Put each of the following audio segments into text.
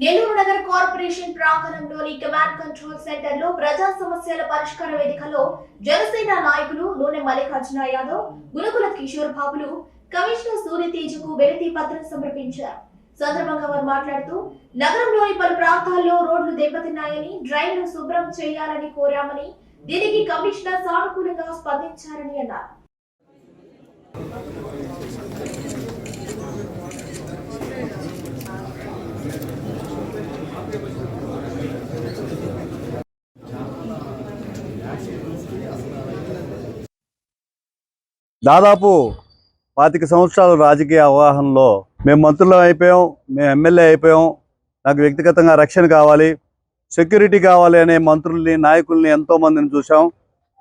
నెల్లూరు నగర కార్పొరేషన్ ప్రాంగణంలోని command control సెంటర్లో ప్రజా సమస్యల పరిష్కార వేదికలో జనసేన నాయకులు నూనె మల్లికార్జున యాదవ్ గునుకుల కిషోర్ బాబులు కమిషనర్ సూర్యతేజకు వినతి పత్రం సమర్పించారు. సందర్భంగా వారు మాట్లాడుతూ నగరంలోని పలు ప్రాంతాల్లో రోడ్లు దెబ్బతిన్నాయని డ్రైన్లు శుభ్రం చేయాలని కోరామని దీనికి కమిషనర్ సానుకూలంగా స్పందించారని అన్నారు. దాదాపు పాతిక సంవత్సరాల రాజకీయ అవగాహనలో మేము మంత్రులం అయిపోయాం మేము ఎమ్మెల్యే అయిపోయాం. నాకు వ్యక్తిగతంగా రక్షణ కావాలి సెక్యూరిటీ కావాలి అనే మంత్రుల్ని నాయకుల్ని ఎంతో మందిని చూసాం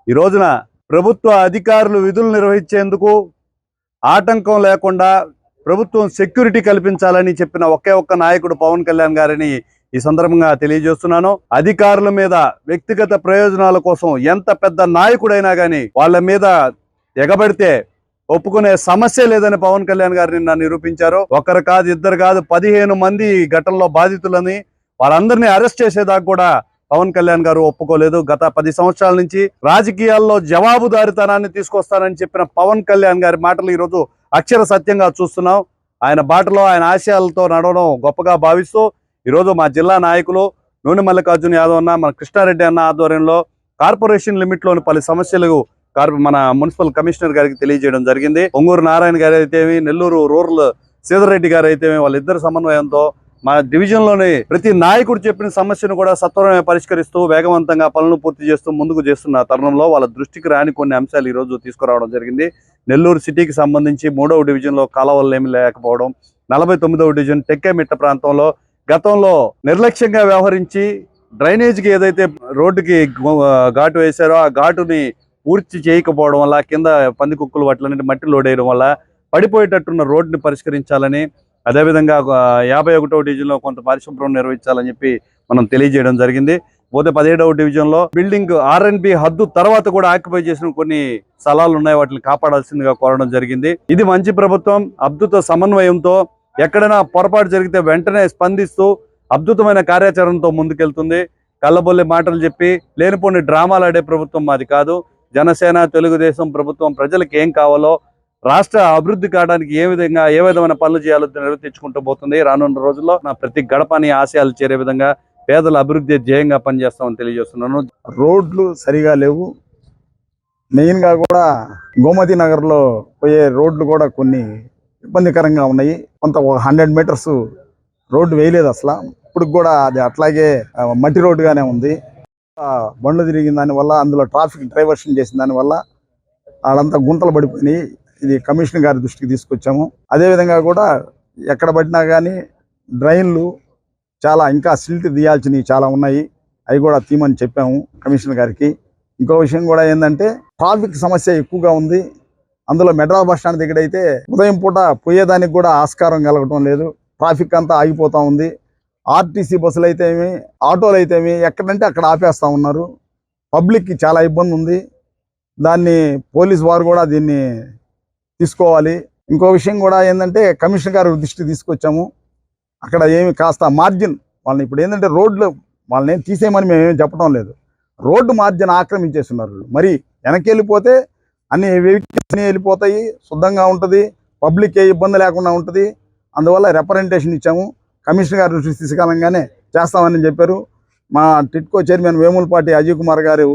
ఈ రోజున ప్రభుత్వ అధికారులు విధులు నిర్వహించేందుకు ఆటంకం లేకుండా ప్రభుత్వం సెక్యూరిటీ కల్పించాలని చెప్పిన ఒకే ఒక్క నాయకుడు పవన్ కళ్యాణ్ గారిని ఈ సందర్భంగా తెలియజేస్తున్నాను. అధికారుల మీద వ్యక్తిగత ప్రయోజనాల కోసం ఎంత పెద్ద నాయకుడైనా కానీ వాళ్ళ మీద ఎగబడితే ఒప్పుకునే సమస్య లేదని పవన్ కళ్యాణ్ గారు నిన్న నిరూపించారు. ఒకరు కాదు ఇద్దరు కాదు పదిహేను మంది ఈ ఘటనలో బాధితులని వాళ్ళందరినీ అరెస్ట్ చేసేదాకా కూడా పవన్ కళ్యాణ్ గారు ఒప్పుకోలేదు. గత పది సంవత్సరాల నుంచి రాజకీయాల్లో జవాబుదారితనాన్ని తీసుకొస్తానని చెప్పిన పవన్ కళ్యాణ్ గారి మాటలు ఈరోజు అక్షర సత్యంగా చూస్తున్నాం. ఆయన బాటలో ఆయన ఆశయాలతో నడవడం గొప్పగా భావిస్తూ ఈరోజు మా జిల్లా నాయకులు నూనె మల్లికార్జున యాదవ్ అన్న మన కృష్ణారెడ్డి అన్న ఆధ్వర్యంలో కార్పొరేషన్ లిమిట్లోని పలు సమస్యలు కార్ మన మున్సిపల్ కమిషనర్ గారికి తెలియజేయడం జరిగింది. ఒంగూరు నారాయణ గారు అయితేమి నెల్లూరు రూరల్ సీధరెడ్డి గారు అయితేమి వాళ్ళిద్దరు సమన్వయంతో మా డివిజన్లోని ప్రతి నాయకుడు చెప్పిన సమస్యను కూడా సత్వరమే పరిష్కరిస్తూ వేగవంతంగా పనులు పూర్తి చేస్తూ ముందుకు చేస్తున్న తరుణంలో వాళ్ళ దృష్టికి రాని కొన్ని అంశాలు ఈ రోజు తీసుకురావడం జరిగింది. నెల్లూరు సిటీకి సంబంధించి మూడవ డివిజన్లో ఏమి లేకపోవడం నలభై తొమ్మిదవ డివిజన్ టెక్కేమిట్ట ప్రాంతంలో గతంలో నిర్లక్ష్యంగా వ్యవహరించి డ్రైనేజ్కి ఏదైతే రోడ్డుకి ఘాటు వేశారో ఆ ఘాటుని పూర్తి చేయకపోవడం వల్ల కింద పంది కుక్కలు వాటిలన్నిటి మట్టి లోడ్ వేయడం వల్ల పడిపోయేటట్టున్న రోడ్డుని పరిష్కరించాలని అదేవిధంగా యాభై ఒకటో డివిజన్లో కొంత పరిశుభ్రం నిర్వహించాలని చెప్పి మనం తెలియజేయడం జరిగింది. పోతే పదిహేడవ డివిజన్లో బిల్డింగ్ ఆర్ఎన్బి హద్దు తర్వాత కూడా ఆక్యుపై చేసిన కొన్ని స్థలాలు ఉన్నాయి వాటిని కాపాడాల్సిందిగా కోరడం జరిగింది. ఇది మంచి ప్రభుత్వం అద్భుత సమన్వయంతో ఎక్కడైనా పొరపాటు జరిగితే వెంటనే స్పందిస్తూ అద్భుతమైన కార్యాచరణతో ముందుకెళ్తుంది. కళ్ళబొల్లి మాటలు చెప్పి లేనిపోని డ్రామాలు ఆడే ప్రభుత్వం మాది కాదు. జనసేన తెలుగుదేశం ప్రభుత్వం ప్రజలకు ఏం కావాలో రాష్ట్ర అభివృద్ధి కావడానికి ఏ విధంగా ఏ విధమైన పనులు చేయాలో నిర్వర్తించుకుంటూ పోతుంది. రానున్న రోజుల్లో నా ప్రతి గడపని ఆశయాలు చేరే విధంగా పేదల అభివృద్ధి ధ్యేయంగా పనిచేస్తామని తెలియజేస్తున్నాను. రోడ్లు సరిగా లేవు. మెయిన్గా కూడా గోమతి నగర్లో పోయే రోడ్లు కూడా కొన్ని ఇబ్బందికరంగా ఉన్నాయి. కొంత ఒక హండ్రెడ్ మీటర్స్ రోడ్డు వేయలేదు అసలు. ఇప్పుడు కూడా అది అట్లాగే మట్టి రోడ్డుగానే ఉంది. బండ్లు తిరిగిన దానివల్ల అందులో ట్రాఫిక్ డైవర్షన్ చేసిన దానివల్ల వాళ్ళంతా గుంతలు పడిపోయినాయి. ఇది కమిషనర్ గారి దృష్టికి తీసుకొచ్చాము. అదేవిధంగా కూడా ఎక్కడ పడినా కానీ డ్రైన్లు చాలా ఇంకా సిల్ట్ తీయాల్సినవి చాలా ఉన్నాయి. అవి కూడా తీయమని చెప్పాము కమిషనర్ గారికి. ఇంకో విషయం కూడా ఏంటంటే ట్రాఫిక్ సమస్య ఎక్కువగా ఉంది. అందులో మెడ్రాస్ బస్ స్టాండ్ దగ్గర అయితే ఉదయం పూట పోయేదానికి కూడా ఆస్కారం కలగటం లేదు. ట్రాఫిక్ అంతా ఆగిపోతూ ఉంది. ఆర్టీసీ బస్సులు అయితేమి ఆటోలు అయితేమి ఎక్కడంటే అక్కడ ఆపేస్తూ ఉన్నారు. పబ్లిక్కి చాలా ఇబ్బంది ఉంది. దాన్ని పోలీస్ వారు కూడా దీన్ని తీసుకోవాలి. ఇంకో విషయం కూడా ఏంటంటే కమిషనర్ గారు దృష్టి తీసుకొచ్చాము. అక్కడ ఏమి కాస్త మార్జిన్ వాళ్ళని ఇప్పుడు ఏంటంటే రోడ్లు వాళ్ళని తీసేయమని మేము చెప్పడం లేదు. రోడ్డు మార్జిన్ ఆక్రమించేస్తున్నారు మరి వెనక్కి వెళ్ళిపోతే అన్ని వెహికల్స్ అన్నీ వెళ్ళిపోతాయి శుద్ధంగా ఉంటుంది పబ్లిక్ ఏ ఇబ్బంది లేకుండా ఉంటుంది. అందువల్ల రిప్రజెంటేషన్ ఇచ్చాము. కమిషనర్ గారు దృష్టికి తీసుకెళ్ళంగానే చేస్తామని చెప్పారు. మా టిట్కో చైర్మన్ వేములపాటి అజయ్ కుమార్ గారు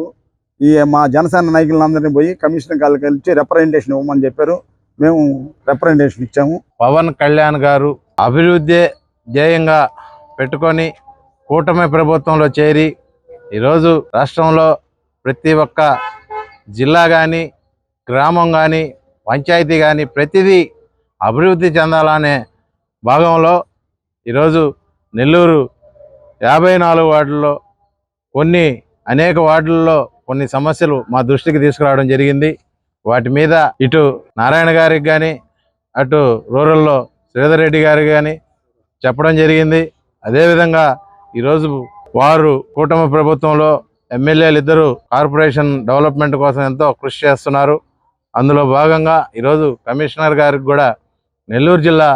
ఈ మా జనసేన నాయకులందరినీ పోయి కమిషనర్ గారు కలిసి రిప్రజెంటేషన్ ఇవ్వమని చెప్పారు. మేము రిప్రజెంటేషన్ ఇచ్చాము. పవన్ కళ్యాణ్ గారు అభివృద్ధి ధ్యేయంగా పెట్టుకొని కూటమి ప్రభుత్వంలో చేరి ఈరోజు రాష్ట్రంలో ప్రతి ఒక్క జిల్లా కానీ గ్రామం కానీ పంచాయతీ కానీ ప్రతిదీ అభివృద్ధి చెందాలనే భాగంలో ఈరోజు నెల్లూరు యాభై నాలుగు వార్డుల్లో కొన్ని అనేక వార్డుల్లో కొన్ని సమస్యలు మా దృష్టికి తీసుకురావడం జరిగింది. వాటి మీద ఇటు నారాయణ గారికి కానీ అటు రూరల్లో శ్రీధర్ రెడ్డి గారికి కానీ చెప్పడం జరిగింది. అదేవిధంగా ఈరోజు వారు కూటమి ప్రభుత్వంలో ఎమ్మెల్యేలు ఇద్దరు కార్పొరేషన్ డెవలప్మెంట్ కోసం ఎంతో కృషి చేస్తున్నారు. అందులో భాగంగా ఈరోజు కమిషనర్ గారికి కూడా నెల్లూరు జిల్లా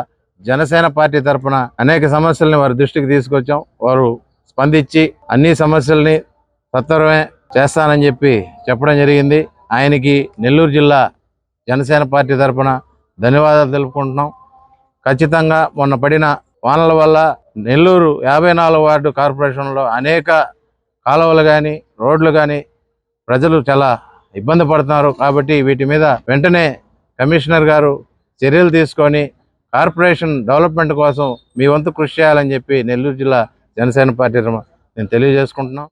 జనసేన పార్టీ తరఫున అనేక సమస్యల్ని వారి దృష్టికి తీసుకొచ్చాం. వారు స్పందించి అన్ని సమస్యల్ని సత్వరమే చేస్తానని చెప్పి చెప్పడం జరిగింది. ఆయనకి నెల్లూరు జిల్లా జనసేన పార్టీ తరఫున ధన్యవాదాలు తెలుపుకుంటున్నాం. ఖచ్చితంగా మొన్న పడిన వానల వల్ల నెల్లూరు యాభై నాలుగు వార్డు కార్పొరేషన్లో అనేక కాలువలు కానీ రోడ్లు కానీ ప్రజలు చాలా ఇబ్బంది పడుతున్నారు కాబట్టి వీటి మీద వెంటనే కమిషనర్ గారు చర్యలు తీసుకొని కార్పొరేషన్ డెవలప్మెంట్ కోసం మీ వంతు కృషి చేయాలని చెప్పి నెల్లూరు జిల్లా జనసేన పార్టీ నేను తెలియజేసుకుంటున్నాం.